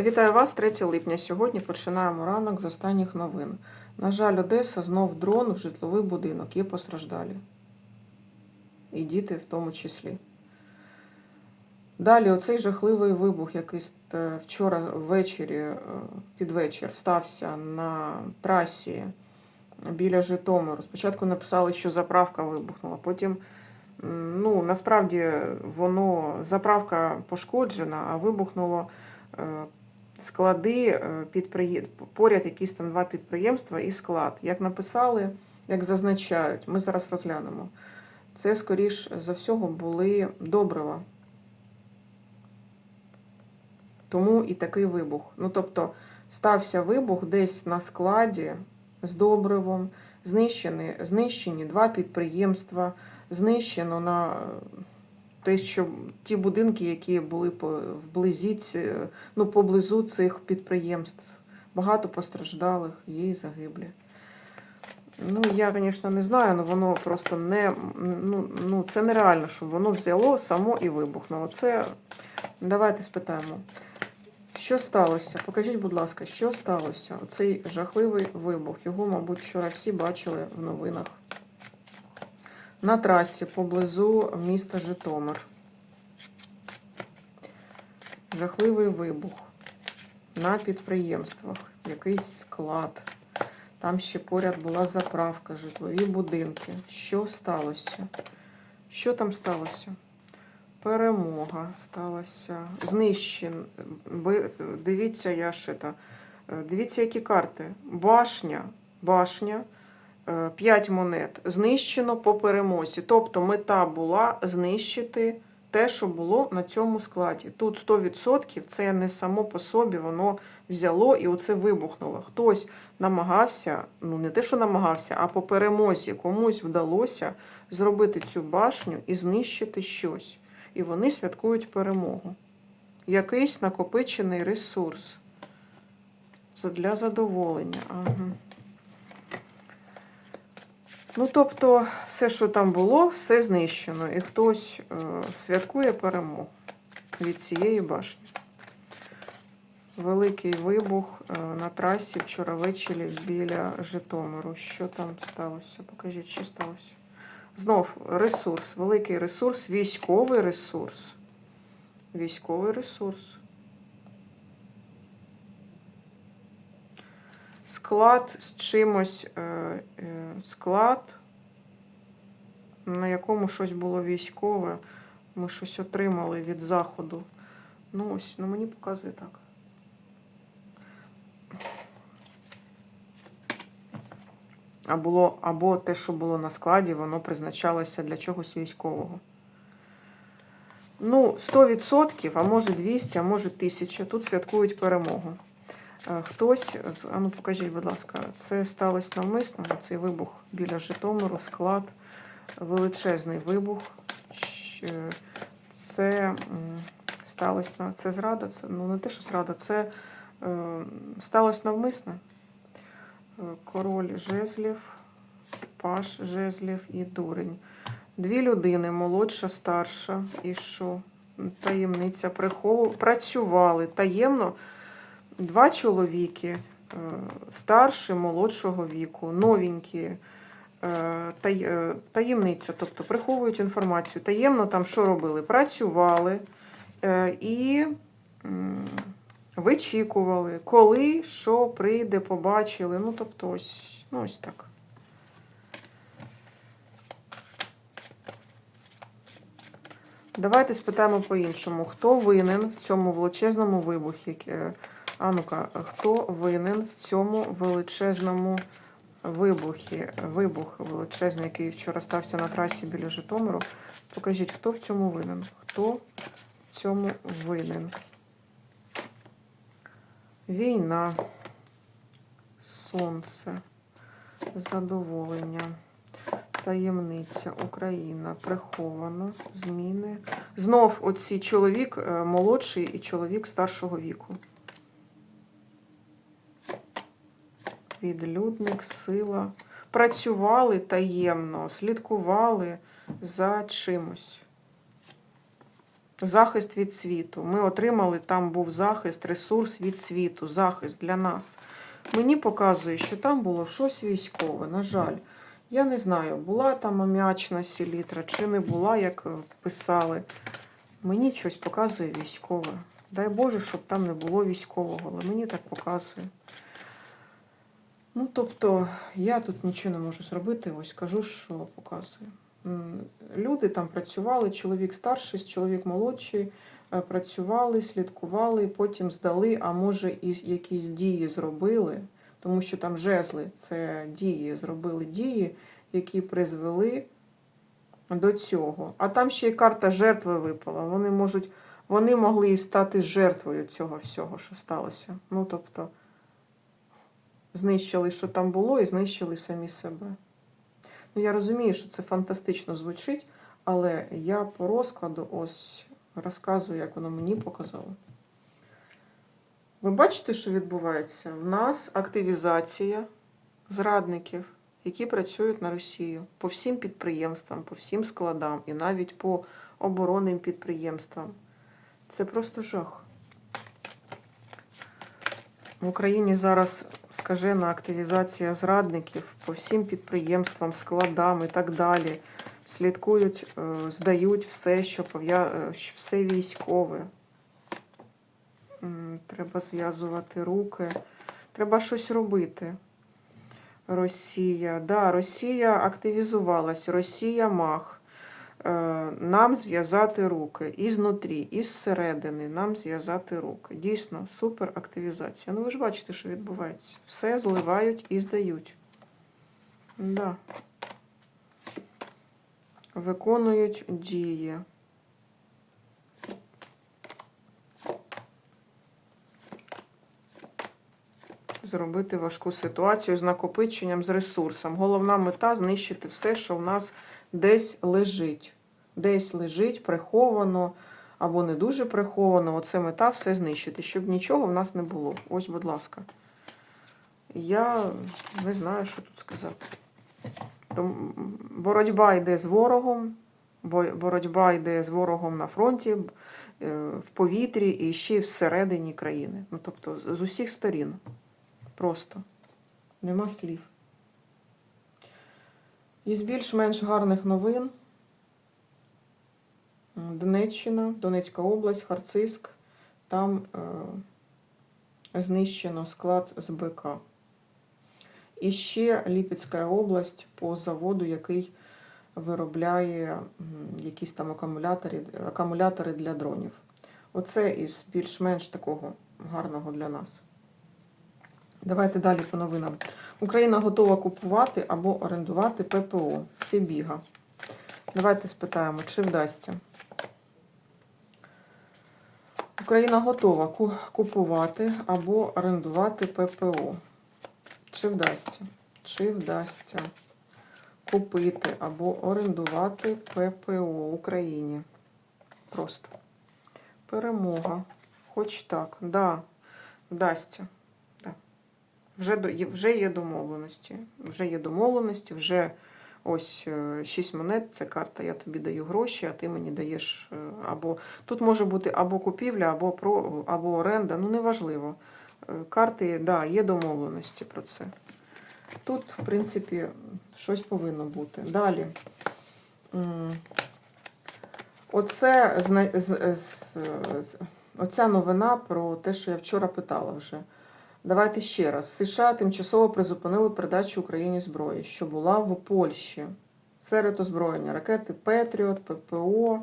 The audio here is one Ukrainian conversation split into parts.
Вітаю вас 3 липня. Сьогодні починаємо ранок з останніх новин. На жаль, Одеса знов дрон в житловий будинок. Є постраждалі. І діти в тому числі. Далі оцей жахливий вибух, який вчора ввечері, е, під вечір, стався на трасі біля Житомиру. Спочатку написали, що заправка вибухнула, потім ну, насправді воно заправка пошкоджена, а вибухнуло е, склади е, підприє... поряд якісь там два підприємства і склад. Як написали, як зазначають, ми зараз розглянемо. Це, скоріш за всього, були добрива. Тому і такий вибух. Ну, тобто, стався вибух десь на складі з добривом, знищені, знищені два підприємства, знищено на те, що ті будинки, які були по- вблизі, ці- ну, поблизу цих підприємств. Багато постраждалих, є і загиблі. Ну, я, звісно, не знаю, але воно просто не. Ну, ну, це нереально, щоб воно взяло само і вибухнуло. Це давайте спитаємо. Що сталося? Покажіть, будь ласка, що сталося? Оцей жахливий вибух. Його, мабуть, вчора всі бачили в новинах. На трасі поблизу міста Житомир. Жахливий вибух. На підприємствах. Якийсь склад. Там ще поряд була заправка, житлові будинки. Що сталося? Що там сталося? Перемога сталася. Знищен. Дивіться, я ще та. Дивіться, які карти. Башня. Башня. 5 монет. Знищено по перемозі. Тобто мета була знищити те, що було на цьому складі. Тут 100% це не само по собі, воно взяло і оце вибухнуло. Хтось намагався, ну не те, що намагався, а по перемозі комусь вдалося зробити цю башню і знищити щось. І вони святкують перемогу. Якийсь накопичений ресурс для задоволення. Ага. Ну, тобто, все, що там було, все знищено. І хтось е, святкує перемогу від цієї башні. Великий вибух е, на трасі вчора ввечері біля Житомиру. Що там сталося? Покажіть, що сталося. Знов ресурс, великий ресурс, військовий ресурс. Військовий ресурс. Склад з чимось, е, е, склад, на якому щось було військове. Ми щось отримали від заходу. Ну ось, ну мені показує так. А було, або те, що було на складі, воно призначалося для чогось військового. Ну, 100%, а може 200, а може 1000. Тут святкують перемогу. Хтось, а ну покажіть, будь ласка, це сталося навмисно, цей вибух біля Житомиру, склад, величезний вибух. Це сталося на це зрада, це ну не те, що зрада, це е, сталося навмисно. Е, Король жезлів, паш жезлів і дурень. Дві людини, молодша, старша, і що? Таємниця прихову працювали таємно. Два чоловіки, е, старший, молодшого віку, новенькі, е, е, таємниця, тобто приховують інформацію. Таємно там що робили? Працювали і вичікували, коли що прийде, побачили. Ну, тобто, ось, ну, ось так. Давайте спитаємо по-іншому. Хто винен в цьому величезному вибухі? А ну-ка, хто винен в цьому величезному вибухі? Вибух величезний, який вчора стався на трасі біля Житомиру. Покажіть, хто в цьому винен? Хто в цьому винен? Війна, сонце, задоволення, таємниця, Україна, приховано, зміни. Знов оці чоловік е, молодший і чоловік старшого віку. Відлюдник, сила. Працювали таємно, слідкували за чимось. Захист від світу. Ми отримали, там був захист, ресурс від світу, захист для нас. Мені показує, що там було щось військове. На жаль, я не знаю, була там аміачна селітра чи не була, як е, писали. Мені щось показує військове. Дай Боже, щоб там не було військового, але мені так показує. Ну, тобто, я тут нічого не можу зробити, ось кажу, що показує. М, Люди там працювали, чоловік старший, чоловік молодший, е, працювали, слідкували, потім здали, а може і якісь дії зробили, тому що там жезли це дії, зробили дії, які призвели до цього. А там ще й карта жертви випала. Вони можуть, вони могли і стати жертвою цього всього, що сталося. Ну, тобто, знищили, що там було, і знищили самі себе. Ну, я розумію, що це фантастично звучить, але я по розкладу ось розказую, як воно мені показало. Ви бачите, що відбувається? В нас активізація зрадників, які працюють на Росію по всім підприємствам, по всім складам і навіть по оборонним підприємствам. Це просто жах. В Україні зараз скажена активізація зрадників по всім підприємствам, складам і так далі. Слідкують, е, здають все, що пов'я... е, все військове. Треба зв'язувати руки. Треба щось робити. Росія. Да, Росія активізувалась. Росія мах. Е, Нам зв'язати руки і знутрі, і зсередини нам зв'язати руки. Дійсно, супер активізація. Ну ви ж бачите, що відбувається. Все зливають і здають. Да. Виконують дії. Зробити важку ситуацію з накопиченням, з ресурсом. Головна мета знищити все, що в нас десь лежить. Десь лежить приховано або не дуже приховано. Оце мета все знищити, щоб нічого в нас не було. Ось, будь ласка. Я не знаю, що тут сказати. Том- Боротьба йде з ворогом, боротьба йде з ворогом на фронті, е, в повітрі і ще й всередині країни. Ну, тобто з усіх сторін. Просто. Нема слів. Із більш-менш гарних новин. Донеччина, Донецька область, Харциск. Там е, знищено склад з БК. І ще Ліпецька область по заводу, який виробляє якісь там акумулятори, акумулятори для дронів. Оце із більш-менш такого гарного для нас. Давайте далі по новинам. Україна готова купувати або орендувати ППО Сибіга. Давайте спитаємо, чи вдасться. Україна готова купувати або орендувати ППО. Чи вдасться? Чи вдасться купити або орендувати ППО Україні? Просто. Перемога. Хоч так. Да, вдасться. Вже, вже є домовленості. Вже є домовленості, вже ось 6 монет, це карта, я тобі даю гроші, а ти мені даєш е, або. Тут може бути або купівля, або про, або оренда, ну неважливо. Е, Карти, да, є домовленості про це. Тут, в принципі, щось повинно бути. Далі. Оце оця новина про те, що я вчора питала вже. Давайте ще раз. США тимчасово призупинили передачу Україні зброї, що була в Польщі. Серед озброєння ракети Петріот, ППО,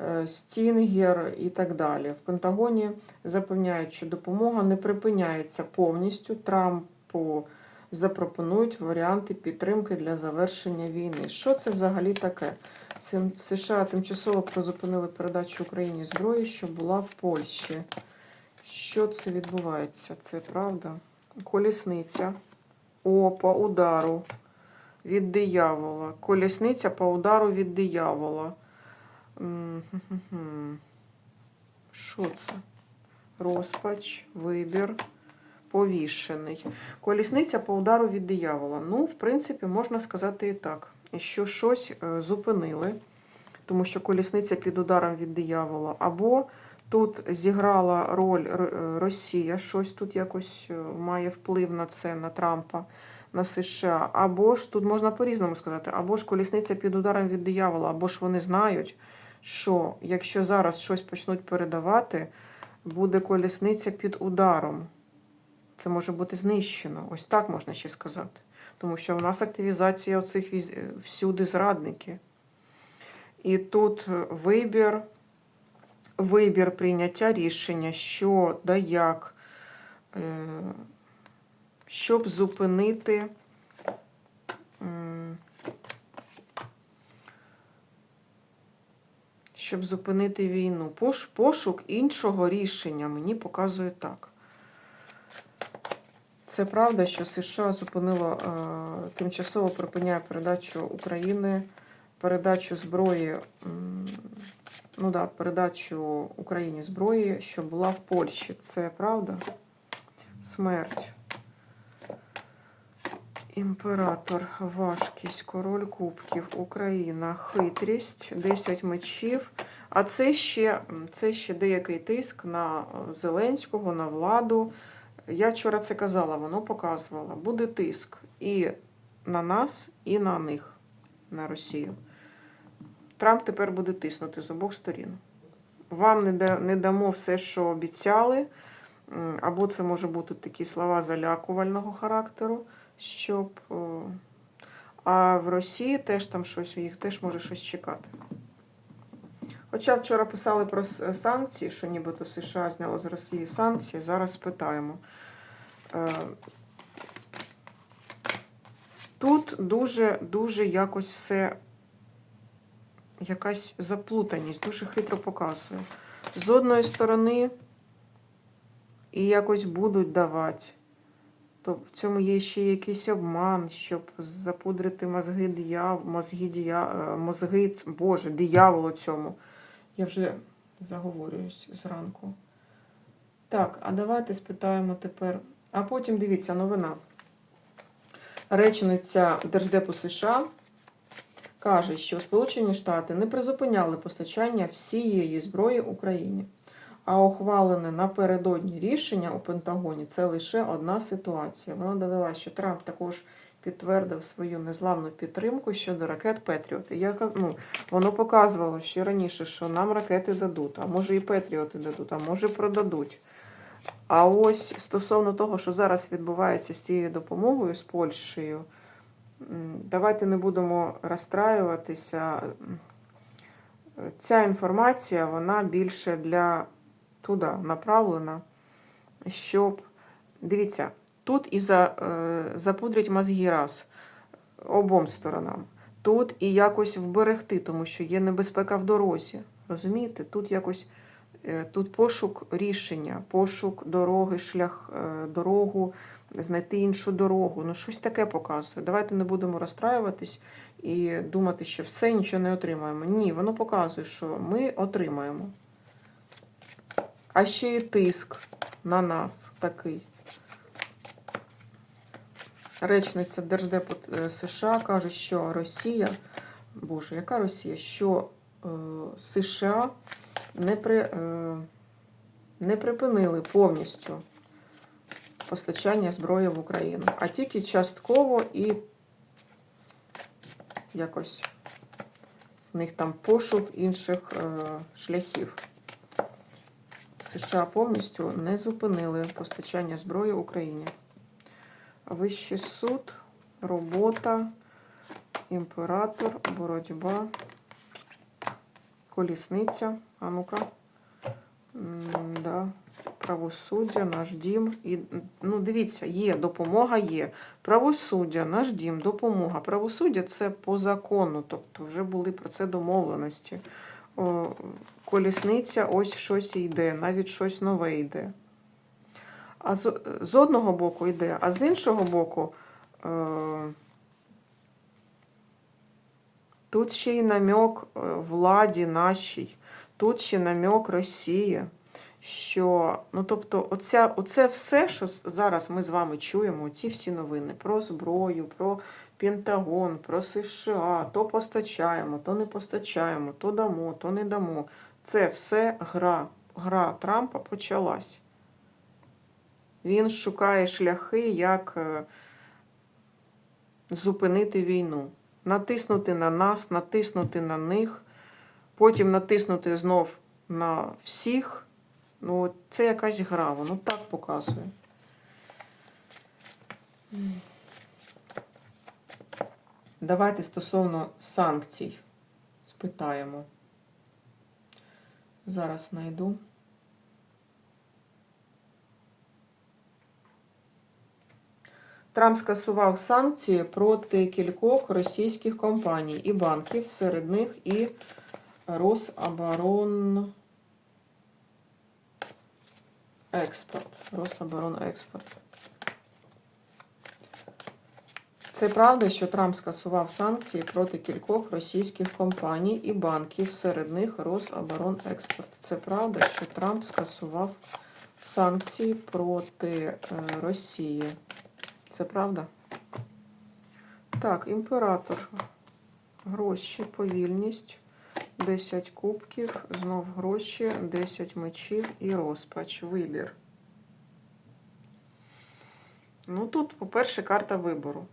е, Стінгер і так далі. В Пентагоні запевняють, що допомога не припиняється повністю. Трампу запропонують варіанти підтримки для завершення війни. Що це взагалі таке? США тимчасово призупинили передачу Україні зброї, що була в Польщі. Що це відбувається? Це правда? Колісниця. О, по удару від диявола. Колісниця по удару від диявола. Що це? Розпач, вибір, повішений. Колісниця по удару від диявола. Ну, в принципі, можна сказати і так. Що щось е, зупинили. тому що колісниця під ударом від диявола. Або тут зіграла роль е, Росія, щось тут якось е, має вплив на це, на Трампа, на США. Або ж тут можна по-різному сказати, або ж колісниця під ударом від диявола, або ж вони знають, що якщо зараз щось почнуть передавати, буде колісниця під ударом. Це може бути знищено. Ось так можна ще сказати. Тому що в нас активізація оцих віз- всюди зрадники. І тут е, вибір, вибір прийняття рішення, що да як, е, щоб зупинити. Щоб зупинити війну. Пошук іншого рішення мені показує так. Це правда, що США зупинило е, тимчасово припиняє передачу України, передачу зброї, ну да, передачу Україні зброї, що була в Польщі. Це правда? Смерть. Імператор, важкість, король кубків, Україна, хитрість, 10 мечів. А це ще, це ще деякий тиск на Зеленського, на владу. Я вчора це казала, воно показувало. Буде тиск і на нас, і на них, на Росію. Трамп тепер буде тиснути з обох сторін. Вам не, да, не дамо все, що обіцяли, або це може бути такі слова залякувального характеру, щоб. А в Росії теж там щось, їх теж може щось чекати. Хоча вчора писали про санкції, що нібито США зняло з Росії санкції, зараз спитаємо. Е, Тут дуже, дуже якось все, якась заплутаність, дуже хитро показує. З одної сторони, і якось будуть давати. То в цьому є ще якийсь обман, щоб запудрити мозги діяв, мозги, дія, е, мозги, Боже, дияволу цьому. Я вже заговорююсь зранку. Так, а давайте спитаємо тепер. А потім дивіться, новина. Речниця Держдепу США каже, що Сполучені Штати не призупиняли постачання всієї зброї Україні. А ухвалене напередодні рішення у Пентагоні це лише одна ситуація. Вона додала, що Трамп також підтвердив свою незламну підтримку щодо ракет Петріот. І я ну, воно показувало ще раніше, що нам ракети дадуть, а може і Петріоти дадуть, а може продадуть. А ось стосовно того, що зараз відбувається з цією допомогою з Польщею, давайте не будемо розстраюватися. Ця інформація вона більше для туди направлена, щоб. Дивіться, тут і за, е, запудрять мозги раз обом сторонам. Тут і якось вберегти, тому що є небезпека в дорозі. Розумієте? Тут якось тут пошук рішення, пошук дороги, шлях, е, дорогу, знайти іншу дорогу. Ну, щось таке показує. Давайте не будемо розстраюватись і думати, що все нічого не отримаємо. Ні, воно показує, що ми отримаємо. А ще і тиск на нас такий. Речниця Держдепу е, США каже, що Росія, Боже, яка Росія? Що е, США не, при, е, не припинили повністю постачання зброї в Україну, а тільки частково і якось в них там пошук інших е, шляхів. США повністю не зупинили постачання зброї Україні. Вищий суд, робота, імператор, боротьба, колісниця. А ну-ка. Да. Правосуддя, наш дім. І, ну, дивіться, є, допомога є. Правосуддя, наш дім, допомога. Правосуддя це по закону, тобто вже були про це домовленості. О, колісниця, ось щось йде, навіть щось нове йде. А з, з одного боку йде, а з іншого боку, е, тут ще й намек е, владі нашій, тут ще намек Росії, що, ну тобто, оця, оце все, що зараз ми з вами чуємо, ці всі новини про зброю, про Пентагон, про США, то постачаємо, то не постачаємо, то дамо, то не дамо. Це все гра. Гра Трампа почалась. Він шукає шляхи, як е, зупинити війну. Натиснути на нас, натиснути на них, потім натиснути знов на всіх. Ну, це якась гра, воно так показує. Давайте стосовно санкцій спитаємо. Зараз знайду. Трамп скасував санкції проти кількох російських компаній і банків, серед них і Рособоронекспорт. Рособоронекспорт. Це правда, що Трамп скасував санкції проти кількох російських компаній і банків, серед них Рособоронекспорт. Це правда, що Трамп скасував санкції проти е, Росії. Це правда? Так, імператор. Гроші, повільність, 10 кубків, знов гроші, 10 мечів і розпач. Вибір. Ну тут, по-перше, карта вибору.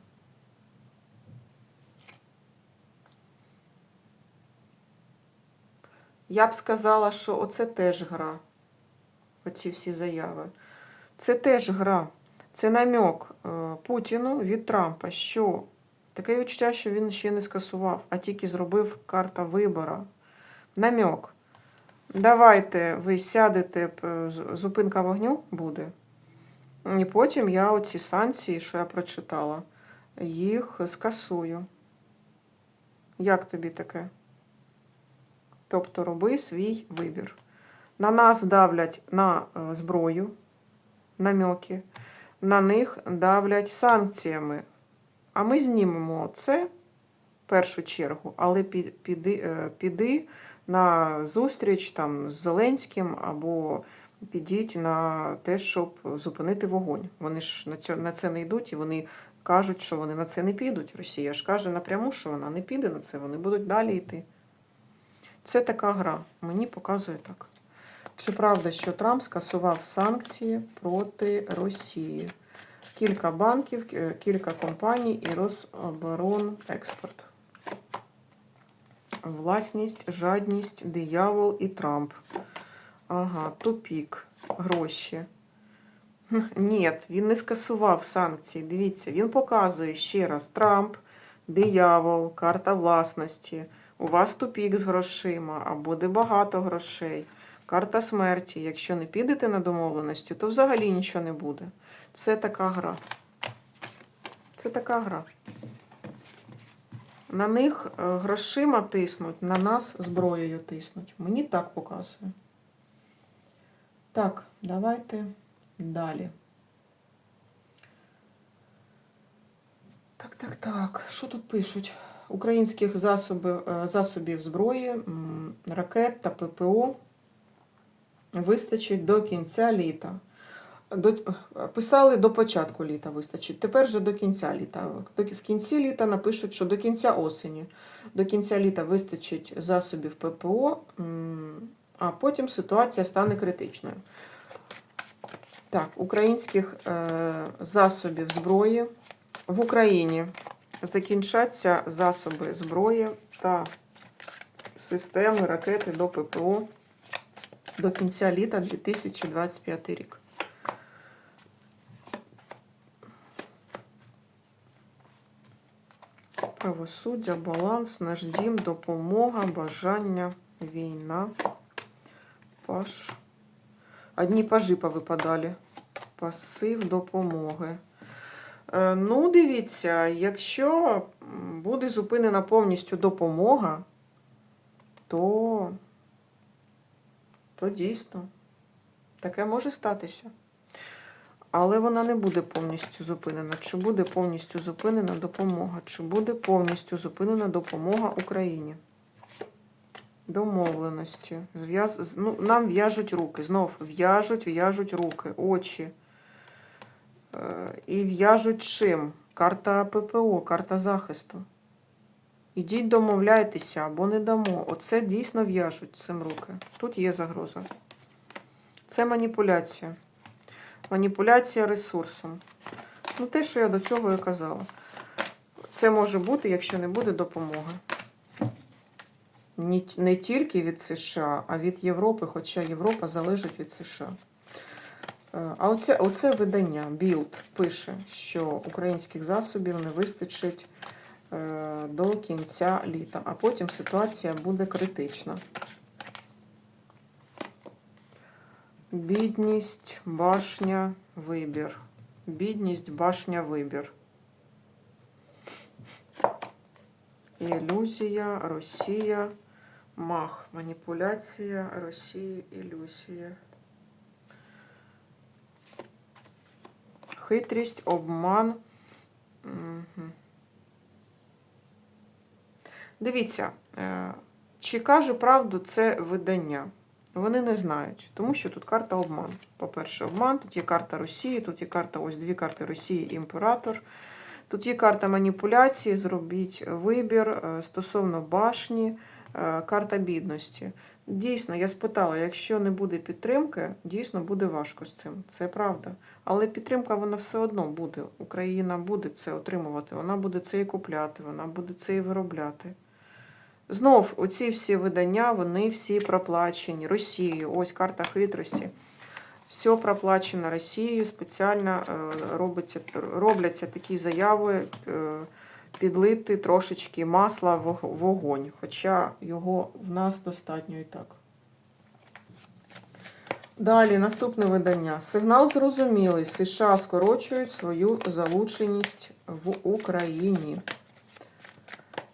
Я б сказала, що оце теж гра. Оці всі заяви. Це теж гра. Це намек е, Путіну від Трампа, що таке відчуття, що він ще не скасував, а тільки зробив карта вибора. Намек. Давайте ви сядете, п- зупинка вогню буде. І потім я оці санкції, що я прочитала, їх скасую. Як тобі таке? Тобто роби свій вибір. На нас давлять на е, зброю, намеки, на них давлять санкціями. А ми знімемо це в першу чергу, але піди, е, піди на зустріч там, з Зеленським або підіть на те, щоб зупинити вогонь. Вони ж на це не йдуть і вони кажуть, що вони на це не підуть. Росія ж каже напряму, що вона не піде на це, вони будуть далі йти. Це така гра. Мені показує так. Чи правда, що Трамп скасував санкції проти Росії? Кілька банків, е, кілька компаній і Рособоронекспорт. Власність, жадність, диявол і Трамп. Ага, тупік, гроші. Ні, він не скасував санкції. Дивіться, він показує ще раз Трамп, диявол, карта власності. У вас тупік з грошима, а буде багато грошей. Карта смерті. Якщо не підете на домовленості, то взагалі нічого не буде. Це така гра. Це така гра. На них е, грошима тиснуть, на нас зброєю тиснуть. Мені так показує. Так, давайте далі. Так, так, так. Що тут пишуть? Українських засобів, е, засобів зброї, ракет та ППО вистачить до кінця літа. До, писали до початку літа вистачить. Тепер же до кінця літа. В кінці літа напишуть, що до кінця осені. До кінця літа вистачить засобів ППО, а потім ситуація стане критичною. Так, українських е, засобів зброї в Україні закінчаться засоби зброї та системи ракети до ППО до кінця літа 2025 рік. Правосуддя, баланс, наш дім, допомога, бажання, війна, паш. Одні пажи повипадали. Пасив допомоги. Е, Ну, дивіться, якщо буде зупинена повністю допомога, то, то дійсно таке може статися. Але вона не буде повністю зупинена. Чи буде повністю зупинена допомога? Чи буде повністю зупинена допомога Україні? Домовленості. Ну, нам в'яжуть руки. Знов в'яжуть, в'яжуть руки, очі. Е, І в'яжуть чим? Карта ППО, карта захисту. Ідіть домовляйтеся або не дамо. Оце дійсно в'яжуть цим руки. Тут є загроза. Це маніпуляція. Маніпуляція ресурсом. Ну, те, що я до цього і казала. Це може бути, якщо не буде допомоги. Не тільки від США, а від Європи, хоча Європа залежить від США. Е, А оце, оце видання Білд пише, що українських засобів не вистачить до кінця літа, а потім ситуація буде критична. Бідність, башня, вибір. Бідність, башня, вибір. Ілюзія, Росія, мах, маніпуляція, Росія, ілюзія. Хитрість, обман. Дивіться, е, чи каже правду це видання? Вони не знають, тому що тут карта обман. По-перше, обман, тут є карта Росії, тут є карта, ось дві карти Росії, імператор. Тут є карта маніпуляції, зробіть вибір е, стосовно башні, е, карта бідності. Дійсно, я спитала, якщо не буде підтримки, дійсно буде важко з цим. Це правда. Але підтримка вона все одно буде. Україна буде це отримувати, вона буде це і купляти, вона буде це і виробляти. Знов, оці всі видання, вони всі проплачені Росією. Ось карта хитрості. Все проплачено Росією. Спеціально е, робиться, робляться такі заяви е, підлити трошечки масла в вогонь. Хоча його в нас достатньо і так. Далі, наступне видання. Сигнал зрозумілий. США скорочують свою залученість в Україні.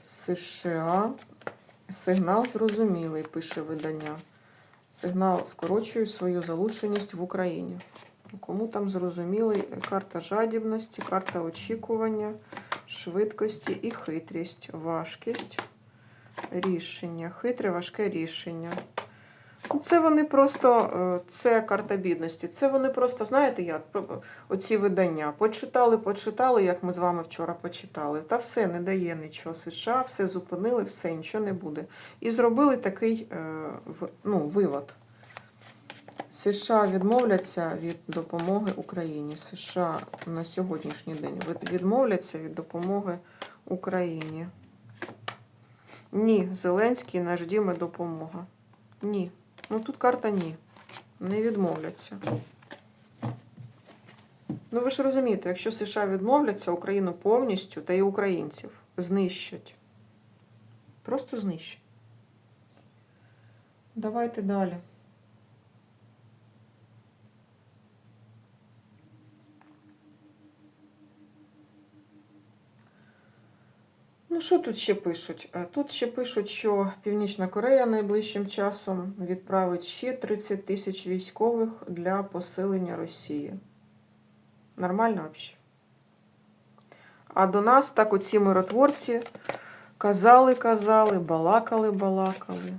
США. Сигнал зрозумілий, пише видання. Сигнал скорочує свою залученість в Україні. Кому там зрозумілий карта жадібності, карта очікування, швидкості і хитрість, важкість, рішення. Хитре, важке рішення. Це вони просто, е, це карта бідності. Це вони просто, знаєте як, оці видання. Почитали, почитали, як ми з вами вчора почитали. Та все, не дає нічого. США, все зупинили, все, нічого не буде. І зробили такий е, ну, вивод. США відмовляться від допомоги Україні. США на сьогоднішній день відмовляться від допомоги Україні. Ні, Зеленський наш дім допомога. Ні. Ну тут карта ні. Не відмовляться. Ну ви ж розумієте, якщо США відмовляться, Україну повністю та й українців знищать. Просто знищать. Давайте далі. Ну, що тут ще пишуть? Е, Тут ще пишуть, що Північна Корея найближчим часом відправить ще 30 тисяч військових для посилення Росії. Нормально взагалі? А до нас так оці миротворці казали, казали, балакали, балакали.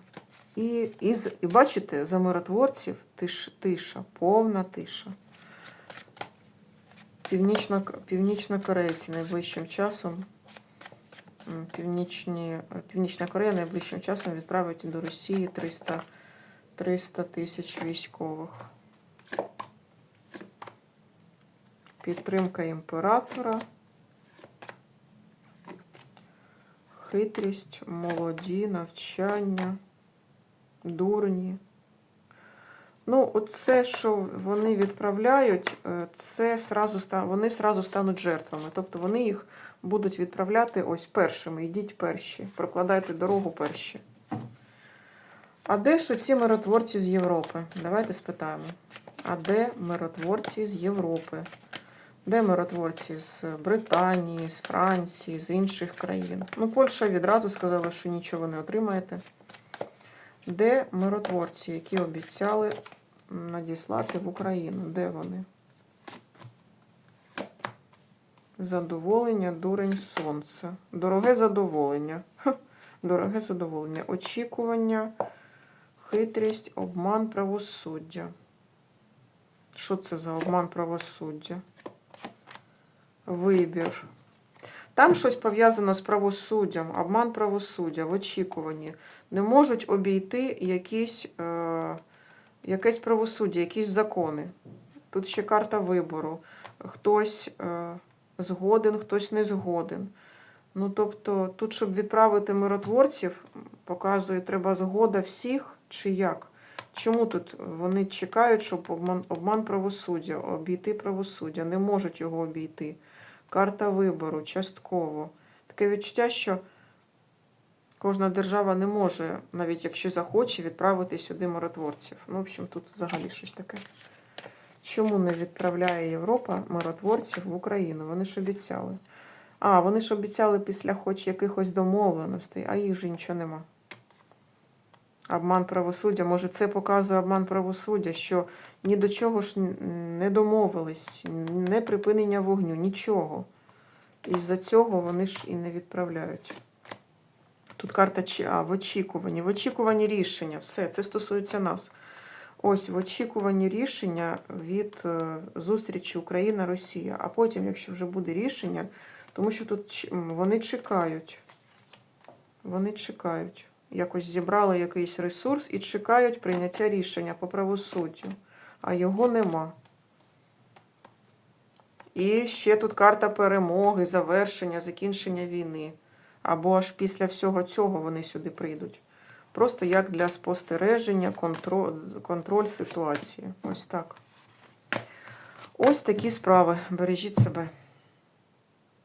І, і, і бачите, за миротворців тиш, тиша, повна тиша. Північно, північнокорейці найближчим часом Північні, Північна Корея найближчим часом відправить до Росії 300, 300 тисяч військових. Підтримка імператора. Хитрість, молоді, навчання, дурні. Ну, оце, що вони відправляють, е, це сразу, вони сразу стануть жертвами. Тобто вони їх будуть відправляти ось першими. Йдіть перші, прокладайте дорогу перші. А де ж оці миротворці з Європи? Давайте спитаємо. А де миротворці з Європи? Де миротворці з Британії, з Франції, з інших країн? Ну, Польща відразу сказала, що нічого не отримаєте. Де миротворці, які обіцяли надіслати в Україну? Де вони? Задоволення, дурень, сонце. Дороге задоволення. Дороге задоволення. Очікування, хитрість, обман, правосуддя. Що це за обман правосуддя? Вибір. Там щось пов'язано з правосуддям, обман правосуддя в очікуванні. Не можуть обійти якісь, е, якесь правосуддя, якісь закони. Тут ще карта вибору. Хтось е, згоден, хтось не згоден. Ну, тобто, тут, щоб відправити миротворців, показує, треба згода всіх чи як. Чому тут вони чекають, щоб обман, обман правосуддя, обійти правосуддя, не можуть його обійти. Карта вибору, частково. Таке відчуття, що кожна держава не може, навіть якщо захоче, відправити сюди миротворців. Ну, в общем, тут взагалі щось таке. Чому не відправляє Європа миротворців в Україну? Вони ж обіцяли. А, вони ж обіцяли після хоч якихось домовленостей, а їх же нічого нема. Обман правосуддя. Може, це показує обман правосуддя, що ні до чого ж не домовились, не припинення вогню, нічого. І з-за цього вони ж і не відправляють. Тут карта а, в очікуванні. В очікуванні рішення. Все, це стосується нас. Ось в очікуванні рішення від е, зустрічі Україна-Росія. А потім, якщо вже буде рішення, тому що тут вони чекають. Вони чекають. Якось зібрали якийсь ресурс і чекають прийняття рішення по правосуддю. А його нема. І ще тут карта перемоги, завершення, закінчення війни. Або аж після всього цього вони сюди прийдуть. Просто як для спостереження, контроль, контроль ситуації. Ось так. Ось такі справи. Бережіть себе.